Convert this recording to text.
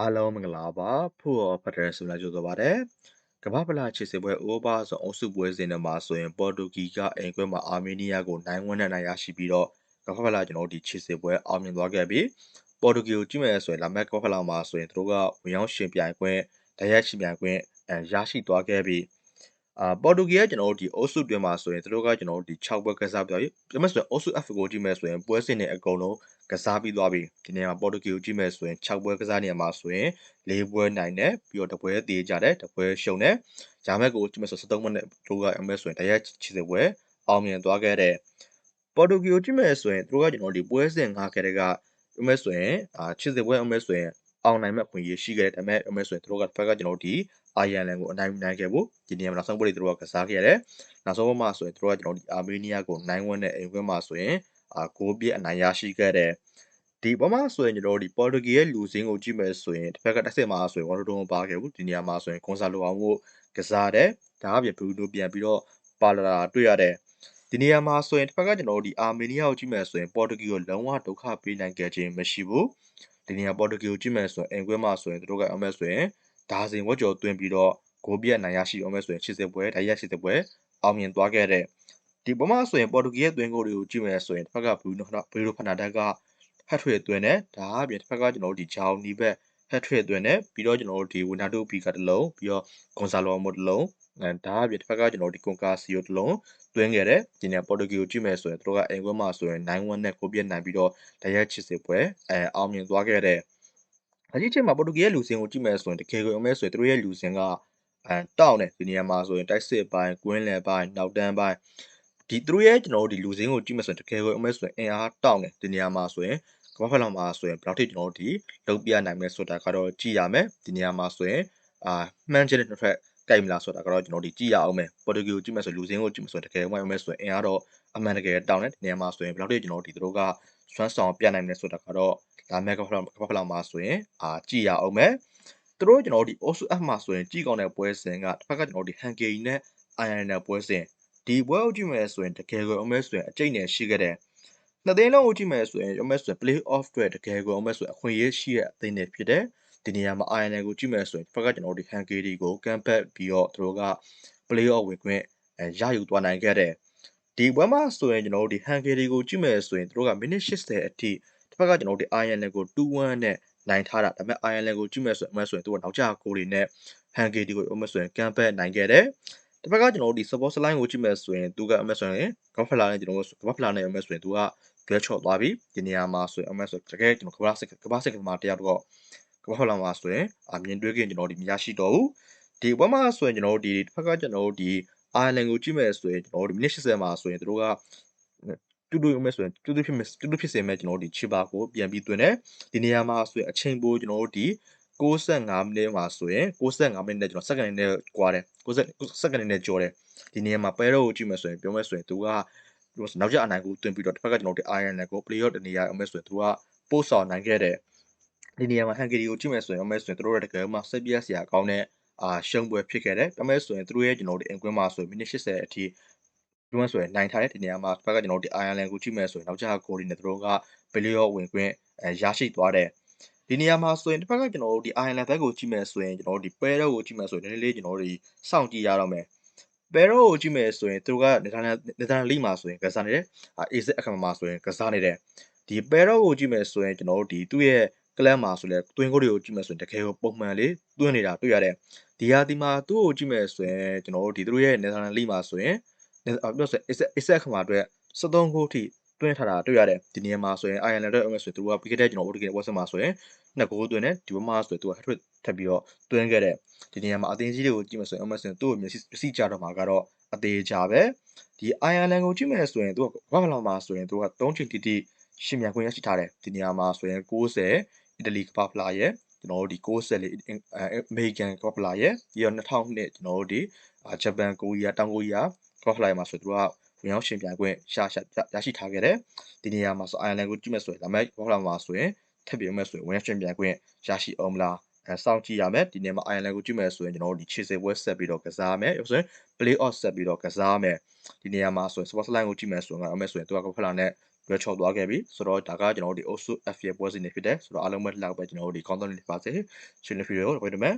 အားလုံးမင်္ဂလာပါဖို့ရောဖတ်တယ်ဆိုလာကြိုဆိုပါတယ်ကမ္ဘာဖလားခြေစစ်ပွဲအိုဘာဆိုအုပ်စုပွဲစဉ်တွေမှာဆိုရင်ပေါ်တူဂီကအိမ်ခွဲမှာအာမေးနီးယားကိုနိုင်ဝန်းနဲ့နိုင်ရရှိပြီးတော့ကမ္ဘာဖလားကျွန်တော်တို့ဒီခြေစစ်ပွဲအောင်မြင်သွားခဲ့ပြီးပေါ်တူဂီကိုကြည့်မယ်ဆိုရင်လာမက်ကမ္ဘာဖလားမှာဆိုရင်သူတို့ကဝင်ရောက်ရှင်ပြိုင်ခွင့်တရက်ရှင်ပြိုင်ခွင့်အဲရရှိသွားခဲ့ပြီး အာပေါ်တူဂီကကျွန်တော်တို့ဒီအုပ်စုတွင်းမှာဆိုရင်သူတို့ကကျွန်တော်တို့ဒီ6ပွဲကစားပြီးတော့ပြမဆိုရင်အုပ်စု F ကိုကြည့်မယ်ဆိုရင်ပွဲစဉ်တွေအကုန်လုံးကစားပြီးသွားပြီဒီနေရာမှာပေါ်တူဂီကိုကြည့်မယ်ဆိုရင်6ပွဲကစားနေရမှာဆိုရင်၄ပွဲနိုင်တယ်ပြီးတော့တပွဲသေးကြတယ်တပွဲရှုံတယ်ဂျာမက်ကိုကြည့်မယ်ဆို73မိနစ်တို့ကအမဲဆိုရင်တရက်ချစ်စပွဲအောင်မြင်သွားခဲ့တဲ့ပေါ်တူဂီကိုကြည့်မယ်ဆိုရင်တို့ကကျွန်တော်ဒီပွဲစဉ်၅ခဲတကအမဲဆိုရင်အာချစ်စပွဲအမဲဆိုရင် အောင်နိုင်မဲ့ခွင့်ရရှိခဲ့တယ်ဒါပေမဲ့အမဲဆိုရင်တို့ကဘက်ကကျွန်တော်ဒီအာယန်လန်ကိုအနိုင်နိုင်ခဲ့ဖို့ဒီနေရာမှာနောက်ဆုံးပွဲတွေတို့ကစားခဲ့ရတယ်နောက်ဆုံးပွဲမှာဆိုရင်တို့ကကျွန်တော်ဒီအာမေးနီးယားကိုနိုင်ဝန်းတဲ့အိမ်ခွဲမှာဆိုရင်အာဂိုးပြည့်အနိုင်ရရှိခဲ့တယ်ဒီပေါ်မှာဆိုရင်ကျွန်တော်တို့ဒီပေါ်တူဂီရဲ့လူစင်းကိုကြည့်မယ်ဆိုရင်တစ်ဖက်ကတစ်ဆက်မှာဆိုရင်ဝါတိုတိုမပါခဲ့ဘူးဒီနေရာမှာဆိုရင်ကွန်ဆာလိုအောင်ကိုကစားတယ်ဒါအပြင်ဘရူနိုပြန်ပြီးတော့ပါလာတာတွေ့ရတယ်ဒီနေရာမှာဆိုရင်တစ်ဖက်ကကျွန်တော်တို့ဒီအာမေးနီးယားကိုကြည့်မယ်ဆိုရင်ပေါ်တူဂီကိုလုံးဝဒုက္ခပေးနိုင်ခဲ့ခြင်းမရှိဘူး ဒီနေရာပေါ်တူဂီကိုကြည့်မယ်ဆိုရင်အင်ကွဲမှာဆိုရင်တို့ကအမဲဆိုရင်ဒါစင်ဝက်ကျော်တွင်ပြီးတော့ဂိုးပြတ်နိုင်ရရှိအောင်မဲဆိုရင်80ပွဲဒါရက်80ပွဲအောင်မြင်သွားခဲ့တဲ့ဒီပေါ်မှာဆိုရင်ပေါ်တူဂီရဲ့တွင်ကိုတွေကိုကြည့်မယ်ဆိုရင်တစ်ဖက်ကဘရူနိုဘရူနိုဖနာဒက်ကဟက်ထရစ်သွင်းတယ်ဒါအပြင်တစ်ဖက်ကကျွန်တော်တို့ဒီဂျောင်နီဘက်ဟက်ထရစ်သွင်းတယ်ပြီးတော့ကျွန်တော်တို့ဒီဝီနာတိုဘီကတစ်လုံးပြီးတော့ဂွန်ဆာလိုမိုတစ်လုံးအဲ ဒါအပြင်တစ်ဖက်ကကျွန်တော်တို့ဒီကွန်ကာစီယိုတစ်လုံးသွင်းခဲ့တယ်ဒီနေ့ပေါ်တူဂီကိုကြည့်မယ်ဆိုရင်တို့ကအိမ်ကွဲမှာဆိုရင်9-1နဲ့ကိုပြည့်နိုင်ပြီးတော့တရက်ချစ်စစ်ပွဲအဲအောင်မြင်သွားခဲ့တဲ့အကြီးချင်းမှာပေါ်တူဂီရဲ့လူစင်ကိုကြည့်မယ်ဆိုရင်တကယ်ကိုအမဲဆိုရင်တို့ရဲ့လူစင်ကအဲတောက်နေဒီနေရာမှာဆိုရင်တိုက်စစ်ပိုင်းကွင်းလယ်ပိုင်းနောက်တန်းပိုင်းဒီသူတို့ရဲ့ကျွန်တော်တို့ဒီလူစင်းကိုကြည့်မှဆိုရင်တကယ်ကိုအမဲဆိုရင်အင်အားတောင်းတယ်ဒီနေရာမှာဆိုရင်ကမ္ဘာဖက်လောက်မှာဆိုရင်ဘယ်လောက်ထိကျွန်တော်တို့ဒီလုံပြနိုင်မယ်ဆိုတာကတော့ကြည့်ရမယ်ဒီနေရာမှာဆိုရင်အာမှန်းချက်တဲ့တစ်ဖက် ကြိုက်မလားဆိုတာကတော့ကျွန်တော်ဒီကြည့်ရအောင်မယ်ပေါ်တူဂီကိုကြည့်မှဆိုလူစင်းကိုကြည့်မှဆိုရင်တကယ်ဝိုင်းမယ်ဆိုရင်အင်အားတော့အမှန်တကယ်တောင်းတယ်ဒီနေရာမှာဆိုရင်ဘယ်လောက်ထိကျွန်တော်ဒီတို့ကစွမ်းဆောင်ပြနိုင်မယ်ဆိုတာကတော့ဒါမဲ့ကမ္ဘာကမ္ဘာဖက်လောက်မှာဆိုရင်အာကြည့်ရအောင်မယ်သူတို့ကျွန်တော်ဒီ OSU F မှာဆိုရင်ကြည့်ကောင်းတဲ့ပွဲစဉ်ကတစ်ဖက်ကကျွန်တော်ဒီ Hungary နဲ့ Iron နဲ့ပွဲစဉ်ဒီပွဲကိုကြည့်မယ်ဆိုရင်တကယ်ကိုအမဲဆိုရင်အကျိတ်နဲ့ရှိခဲ့တယ်နှစ်သိန်းလုံးကိုကြည့်မယ်ဆိုရင်အမဲဆိုရင် play off တွေတကယ်ကိုအမဲဆိုရင်အခွင့်အရေးရှိတဲ့အသင်းတွေဖြစ်တယ် ဒီနေရာမှာ Iron ကိုကြည့်မယ်ဆိုရင်တစ်ဖက်ကကျွန်တော်ဒီ Hungary ကိုကမ်ဘက်ပြီးတော့သူတို့က play off ဝင်ခွင့်အဲရယူသွားနိုင်ခဲ့တယ်ဒီပွဲမှာဆိုရင်ကျွန်တော်တို့ဒီ Hungary ကိုကြည့်မယ်ဆိုရင်သူတို့ကမိနစ်80အထိတစ်ဖက်ကကျွန်တော်တို့ဒီ Iron ကို2-1နဲ့နိုင်ထားတာဒါပေမဲ့ Ireland ကိုကြည့်မဲ့ဆိုရင်အမှန်ဆိုရင်သူကနောက်ကျကိုတွေနဲ့ Hungary ကိုအမှန်ဆိုရင်ကန်ဘက်နိုင်ခဲ့တယ်။တစ်ဖက်ကကျွန်တော်တို့ဒီ support line ကိုကြည့်မဲ့ဆိုရင်သူကအမှန်ဆိုရင်ကမ္ဘာဖလာနဲ့ကျွန်တော်တို့ကမ္ဘာဖလာနဲ့အမှန်ဆိုရင်သူကလွဲချော့သွားပြီဒီနေရာမှာဆိုရင်အမှန်ဆိုတကယ်ကျွန်တော်ကမ္ဘာစစ်ကမ္ဘာစစ်ကမှာတရားတော့ ကမ္ဘာဖလာမှာဆိုရင်အမြင်တွေ့ခင်ကျွန်တော်ဒီမရရှိတော့ဘူးဒီဘက်မှာဆိုရင်ကျွန်တော်တို့ဒီတစ်ဖက်ကကျွန်တော်တို့ဒီ Ireland ကိုကြည့်မဲ့ဆိုရင်ကျွန်တော်တို့မိနစ်80မှာဆိုရင်တို့ကတူတူမဲ့ဆိုရင်တူတူဖြစ်မဲ့တူတူဖြစ်စေမဲ့ကျွန်တော်တို့ဒီချီပါကိုပြန်ပြီးတွင်တယ်ဒီနေရာမှာဆိုရင်အချိန်ပိုကျွန်တော်တို့ဒီ65မိနစ်မှာဆိုရင်65မိနစ်နဲ့ကျွန်တော်စက္ကန့်နဲ့ကွာတယ်60စက္ကန့်နဲ့ကျော်တယ်ဒီနေရာမှာပဲတော့ကိုကြည့်မယ်ဆိုရင်ပြောမယ်ဆိုရင်သူကနောက်ကျအနိုင်ကိုတွင်ပြီးတော့တစ်ဖက်ကကျွန်တော်တို့ Iron နဲ့ကို player တနေရာအမဲ့ဆိုရင်သူကပို့ဆောင်နိုင်ခဲ့တယ် ဒီနေရာမှာ Hungary ကိုကြည့်မယ်ဆိုရင်အမဲ့ဆိုရင်တို့ရတကယ်မှစိတ်ပြည့်စရာကောင်းတဲ့အာရှုံးပွဲဖြစ်ခဲ့တယ်ဒါပေမဲ့ဆိုရင်တို့ရဲ့ကျွန်တော်တို့အင်ကွင်းမှာဆိုရင်မိနစ်80အထိဒီမှာဆိုရင်နိုင်ထားတဲ့ဒီနေရာမှာဘက်ကကျွန်တော်တို့ Ireland ကိုကြည့်မယ်ဆိုရင်နောက်ကျကိုရီနဲ့တို့ကပလီယောဝင်ခွင့်အဲရရှိသွားတယ်ဒီနေရာမှာဆိုရင်တစ်ဖက်ကကျွန်တော်တို့ဒီ Ireland ဘက်ကိုကြည့်မယ်ဆိုရင်ကျွန်တော်တို့ဒီပဲတော့ကိုကြည့်မယ်ဆိုရင်နည်းနည်းလေးကျွန်တော်တို့ဒီစောင့်ကြည့်ရတော့မယ်ပဲတော့ကိုကြည့်မယ်ဆိုရင်သူကနေသာနေသာလိမှာဆိုရင်ကစားနေတယ်အေးစစ်အခါမှာဆိုရင်ကစားနေတယ်ဒီပဲတော့ကိုကြည့်မယ်ဆိုရင်ကျွန်တော်တို့ဒီသူ့ရဲ့ ကလပ်မှာဆိုလဲတွင်းကိုတွေကိုကြည့်မယ်ဆိုရင်တကယ်ကိုပုံမှန်လေးတွင်းနေတာတွေ့ရတယ်ဒီဟာဒီမှာသူ့ကိုကြည့်မယ်ဆိုရင်ကျွန်တော်တို့ဒီသူတို့ရဲ့နေသာလိမှာဆိုရင်ပြောဆိုအစ်အစ်ခမှာအတွက်73ခုထိတွင်းထားတာတွေ့ရတယ်ဒီနေရာမှာဆိုရင် Ireland အတွက်အမဆိုသူကပြီးခဲ့တဲ့ကျွန်တော်တို့ဒီဝက်ဆမှာဆိုရင်နှစ်ဂိုးတွင်းတယ်ဒီဘက်မှာဆိုရင်သူကထပ်ထပ်ပြီးတော့တွင်းခဲ့တဲ့ဒီနေရာမှာအသင်းကြီးတွေကိုကြည့်မယ်ဆိုရင်အမဆိုရင်သူ့ကိုမျက်စိမျက်စိကြတော့မှာကတော့အသေးကြပဲဒီ Ireland ကိုကြည့်မယ်ဆိုရင်သူကဘာဖလာမှာဆိုရင်သူက3ချိန်တိတိရှင်မြန်ခွင့်ရရှိထားတယ်ဒီနေရာမှာဆိုရင်60 အီတလီကဘာဖလာရဲ့ကျွန်တော်တို့ဒီ60လေးအမေရိကန်ကဘာဖလာရဲ့ပြီးတော့2000နှစ်ကျွန်တော်တို့ဒီဂျပန်ကိုရီးယားတောင်ကိုရီးယား cross line မှာဆိုသူကဝင်ရောက်ရှင်ပြိုင်ခွင့်ရှာရှာရရှိထားခဲ့တယ်ဒီနေရာမှာဆို Ireland ကိုကြည့်မဲ့ဆိုရင်ဒါမဲ့ cross line မှာဆိုရင်ထပ်ပြီးမဲ့ဆိုရင်ဝင်ရောက်ရှင်ပြိုင်ခွင့်ရရှိအောင်မလားအဲ စောင့်ကြည့်ရမယ်ဒီနေ့မှာ Ireland ကိုကြည့်မယ်ဆိုရင်ကျွန်တော်တို့ဒီခြေစပွဲဆက်ပြီးတော့ကစားမယ်ဆိုရင် play off ဆက်ပြီးတော့ကစားမယ်ဒီနေရာမှာဆိုရင် sports line ကိုကြည့်မယ်ဆိုရင်အမေဆိုရင်သူကကဖလာနဲ့လွယ်ချော်သွားခဲ့ပြီဆိုတော့ဒါကကျွန်တော်တို့ဒီအုပ်စု F ရဲ့ပွဲစဉ်တွေဖြစ်တယ်ဆိုတော့အားလုံးပဲလောက်ပဲကျွန်တော်တို့ဒီကောင်းသောနေ့ဖြစ်ပါစေရှင်လီဗီဒီယိုကိုတွေ့မယ်